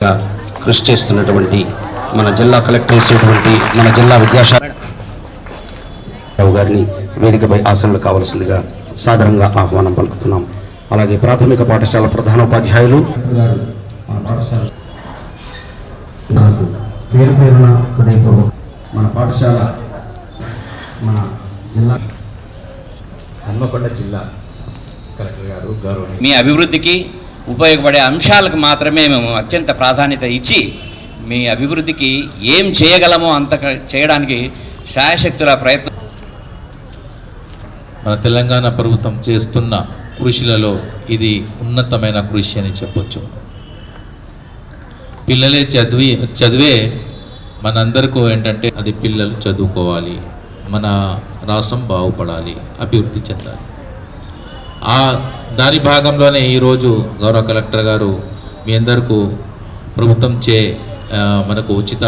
కృషి చేస్తున్నటువంటి మన జిల్లా కలెక్టర్ చేసినటువంటి మన జిల్లా విద్యాశాఖ రావు గారిని వేదికపై ఆసనలు కావలసిందిగా సాదరంగా ఆహ్వానం పలుకుతున్నాం. అలాగే ప్రాథమిక పాఠశాల ప్రధానోపాధ్యాయులు ఉపాధ్యాయులు మన పాఠశాల పేరు మన పాఠశాల మన జిల్లా హన్మకొండ జిల్లా కలెక్టర్ గారు గౌరవ మీ అభివృద్ధికి ఉపయోగపడే అంశాలకు మాత్రమే మేము అత్యంత ప్రాధాన్యత ఇచ్చి మీ అభివృద్ధికి ఏం చేయగలమో అంత చేయడానికి శాయశక్తుల ప్రయత్నం. మన తెలంగాణ ప్రభుత్వం చేస్తున్న కృషిలలో ఇది ఉన్నతమైన కృషి అని చెప్పొచ్చు. పిల్లలే చదివి చదివే మనందరికీ ఏంటంటే అది పిల్లలు చదువుకోవాలి మన రాష్ట్రం బాగుపడాలి అభివృద్ధి చెందాలి. ఆ దాని భాగంలోనే ఈరోజు గౌరవ కలెక్టర్ గారు మీ అందరికీ ప్రభుత్వం చే మనకు ఉచిత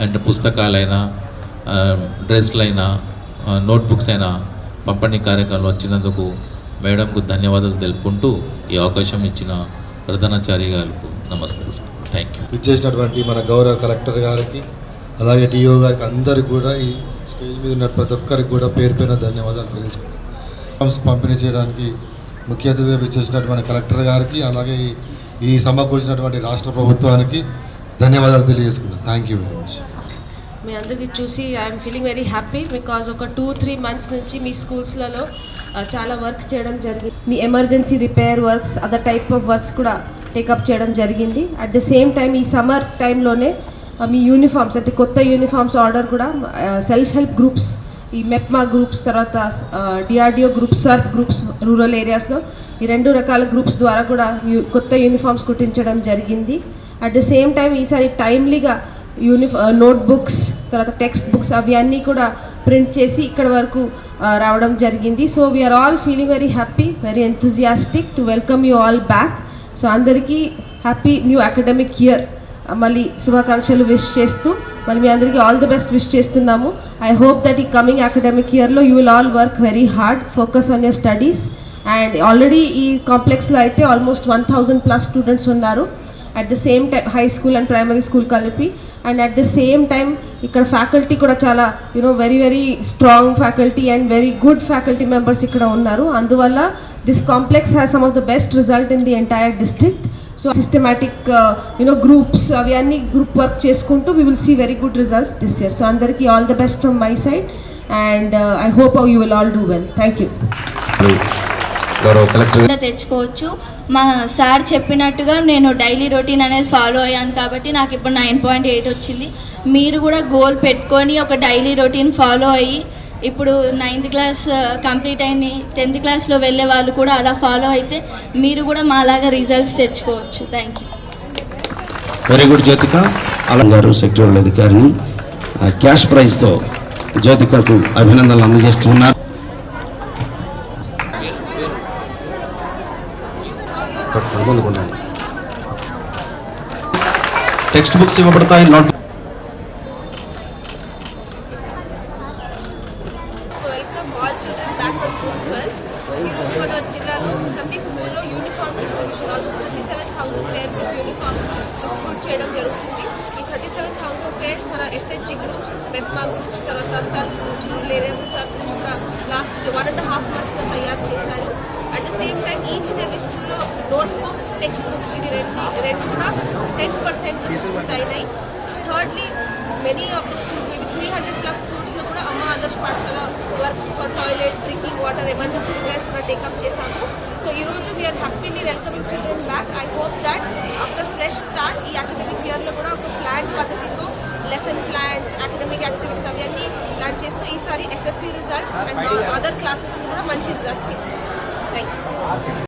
అంటే పుస్తకాలైనా డ్రెస్లైనా నోట్బుక్స్ అయినా పంపిణీ కార్యక్రమంలో వచ్చినందుకు మేడంకు ధన్యవాదాలు తెలుపుకుంటూ ఈ అవకాశం ఇచ్చిన ప్రధానాచార్య గారికి నమస్కారం థ్యాంక్ యూ ఇచ్చేసినటువంటి మన గౌరవ కలెక్టర్ గారికి అలాగే డిఓ గారికి అందరికి కూడా ఈ స్టేజ్ మీద ఉన్న ప్రతి ఒక్కరికి కూడా పేరు పైన ధన్యవాదాలు తెలుసుకుంటాం పంపిణీ చేయడానికి ముఖ్య అతిథిగా విచ్చేసినటువంటి కలెక్టర్ గారికి అలాగే ఈ- ఈ సమకూర్చినటువంటి రాష్ట్ర ప్రభుత్వానికి ధన్యవాదాలు తెలియజేసుకున్నాను థ్యాంక్ యూ వెరీ మచ్ మీ అందరికీ చూసి I'm feeling very happy because ఒక టూ త్రీ మంత్స్ నుంచి మీ స్కూల్స్లలో చాలా వర్క్ చేయడం జరిగింది మీ emergency repair works other type of works కూడా టేకప్ చేయడం జరిగింది. అట్ ద సేమ్ టైం ఈ సమ్మర్ టైంలోనే మీ యూనిఫామ్స్ అంటే కొత్త యూనిఫామ్స్ ఆర్డర్ కూడా సెల్ఫ్ హెల్ప్ గ్రూప్స్ ఈ మెప్మా గ్రూప్స్ తర్వాత DRDO groups SERP groups rural ఏరియాస్లో ఈ రెండు రకాల గ్రూప్స్ ద్వారా కూడా కొత్త యూనిఫామ్స్ కుట్టించడం జరిగింది. అట్ ద సేమ్ టైం ఈసారి టైమ్లీగా యూనిఫా నోట్బుక్స్ తర్వాత టెక్స్ట్ బుక్స్ అవి అన్నీ కూడా ప్రింట్ చేసి ఇక్కడ వరకు రావడం జరిగింది. So we're all feeling very happy very enthusiastic to welcome you all back so అందరికీ హ్యాపీ న్యూ అకాడమిక్ ఇయర్ మళ్ళీ శుభాకాంక్షలు విష్ చేస్తూ మళ్ళీ మీ అందరికీ ఆల్ ది బెస్ట్ విష్ చేస్తున్నాము. ఐ హోప్ దట్ ఈ కమింగ్ అకాడమిక్ ఇయర్లో you will all work very hard focus on your studies and already ఈ కాంప్లెక్స్లో అయితే almost one thousand plus students ఉన్నారు. At the same time high school and primary school కలిపి. And at the same time ఇక్కడ faculty కూడా చాలా you know very very strong faculty and very good faculty members ఇక్కడ ఉన్నారు. అందువల్ల this complex has some of the best result in the entire district so systematic you know groups అవి అన్ని group work చేసుకుంటూ we will see very good results this year so అందరికీ all the best from my side and I hope you will all do well thank you తెచ్చుకోవచ్చు. మా sir చెప్పినట్టుగా నేను daily routine అనేది follow అయ్యాను కాబట్టి నాకు ఇప్పుడు నైన్ పాయింట్ ఎయిట్ వచ్చింది. మీరు కూడా గోల్ పెట్టుకొని ఒక డైలీ రొటీన్ ఫాలో అయ్యి ఇప్పుడు నైన్త్ క్లాస్ కంప్లీట్ అయింది టెన్త్ క్లాస్లో వెళ్ళే వాళ్ళు కూడా అలా ఫాలో అయితే మీరు కూడా మాలాగా రిజల్ట్స్ తెచ్చుకోవచ్చు. Thank you very good Jyothika Alam garu security అధికారిని క్యాష్ ప్రైజ్తో జ్యోతికకు అభినందనలు అందజేస్తున్నారు. టెక్స్ట్ బుక్స్ ఇవ్వబడతాయి note welcome all children back on June twelfth ఈరోజు మన జిల్లాలో ప్రతి స్కూల్లో uniform distribution almost thirty seven thousand pairs of uniform distribute చేయడం జరుగుతుంది. ఈ థర్టీ సెవెన్ థౌసండ్ పేర్స్ మన ఎస్హెచ్జి గ్రూప్స్ మెప్మా గ్రూప్స్ తర్వాత sir groups rural areas sir groups last one and half మంత్స్లో తయారు చేశారు. At the same time each and every స్కూల్లో note book text book ఇవి రెండు రెండు కూడా సెంట్ పర్సెంట్ డిస్ట్రిబ్యూట్ అయినాయి. Thirdly many of the schools maybe three hundred plus స్కూల్స్లో కూడా Amma Adarsha Pathashala works for toilet drinking water emergency repairs కూడా take up చేశాము. సో ఈరోజు we are happily welcoming children back I hope that after fresh start ఈ academic ఇయర్లో కూడా ఒక plan పద్ధతితో లెసన్ ప్లాన్స్ అకాడమిక్ యాక్టివిటీస్ అవన్నీ ప్లాన్ చేస్తూ ఈసారి ఎస్ఎస్సి రిజల్ట్స్ అండ్ అదర్ క్లాసెస్ని కూడా మంచి రిజల్ట్స్ తీసుకొస్తాం. Thank you